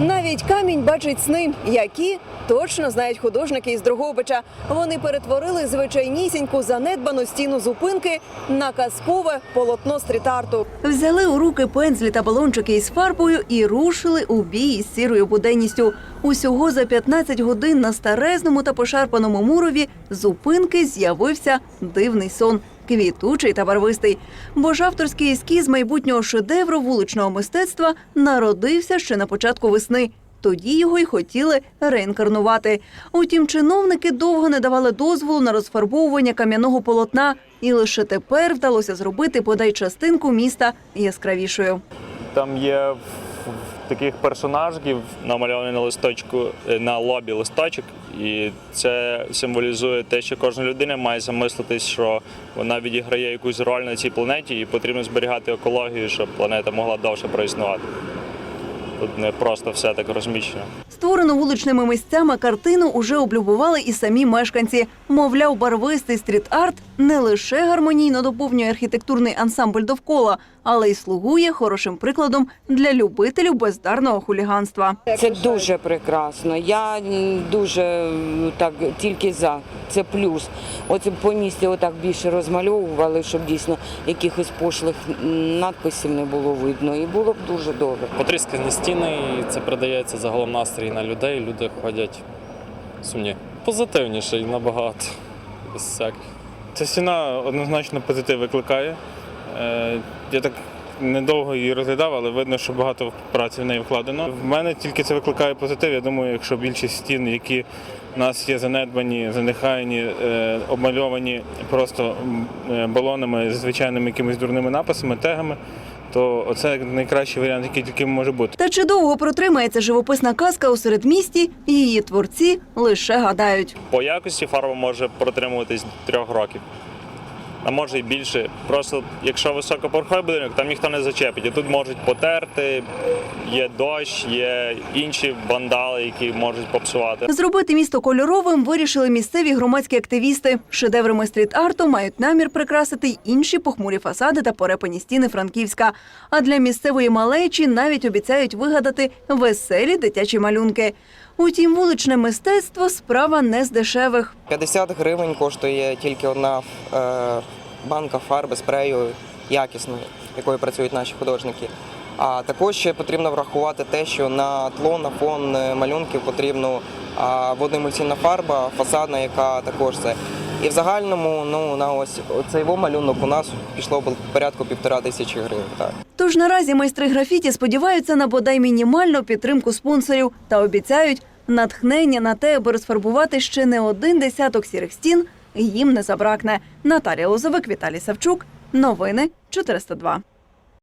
Навіть камінь бачить сни, які точно знають художники із Дрогобича. Вони перетворили звичайнісіньку занедбану стіну зупинки на казкове полотно стріт-арту. Взяли у руки пензлі та балончики із фарбою і рушили у бій із сірою буденністю. Усього за 15 годин на старезному та пошарпаному мурові зупинки з'явився дивний сон. Квітучий та барвистий, бо ж авторський ескіз майбутнього шедевру вуличного мистецтва народився ще на початку весни. Тоді його й хотіли реінкарнувати. Утім, чиновники довго не давали дозволу на розфарбовування кам'яного полотна, і лише тепер вдалося зробити подай частинку міста яскравішою. Там є таких персонажів намальований на листочку е, на лобі листочок, і це символізує те, що кожна людина має замислитись, що вона відіграє якусь роль на цій планеті, і потрібно зберігати екологію, щоб планета могла довше проіснувати. Тут не просто все так розміщено. Створену вуличними місцями картину уже облюбували і самі мешканці. Мовляв, барвистий стріт-арт не лише гармонійно доповнює архітектурний ансамбль довкола, але й слугує хорошим прикладом для любителів бездарного хуліганства. Це дуже прекрасно. Я дуже так тільки за. Це плюс. Оце по місті отак більше розмальовували, щоб дійсно якихось пошлих надписів не було видно. І було б дуже добре. Потріскані стіни, і це передається загалом настрій на людей. Люди ходять сумні. Позитивніше і набагато. Без всяких. Ця стіна однозначно позитив викликає. Е, Я так недовго її розглядав, але видно, що багато праці в неї вкладено. В мене тільки це викликає позитив. Я думаю, якщо більшість стін, які в нас є занедбані, занехаяні, е, обмальовані просто е, балонами, звичайними якимись дурними написами, тегами, то це найкращий варіант, який тільки може бути. Та чи довго протримається живописна казка у середмісті, її творці лише гадають. По якості фарба може протримуватись трьох років. А може і більше. Просто якщо високоповерховий будинок, там ніхто не зачепить. І тут можуть потерти, є дощ, є інші вандали, які можуть попсувати. Зробити місто кольоровим вирішили місцеві громадські активісти. Шедеврами стріт-арту мають намір прикрасити й інші похмурі фасади та порепані стіни Франківська. А для місцевої малечі навіть обіцяють вигадати веселі дитячі малюнки. Утім, вуличне мистецтво справа не з дешевих. 50 гривень коштує тільки одна е, банка фарби спрею якісної, якою працюють наші художники. А також ще потрібно врахувати те, що на тло, на фон е, малюнків потрібно а, водоемульсійна фарба, фасадна, яка також це. І в загальному ну, на ось цей малюнок у нас пішло порядку півтора тисячі гривень. Так. Тож наразі майстри графіті сподіваються на бодай мінімальну підтримку спонсорів та обіцяють натхнення на те, аби розфарбувати ще не один десяток сірих стін. Їм не забракне. Наталія Лозовик, Віталій Савчук. Новини 402.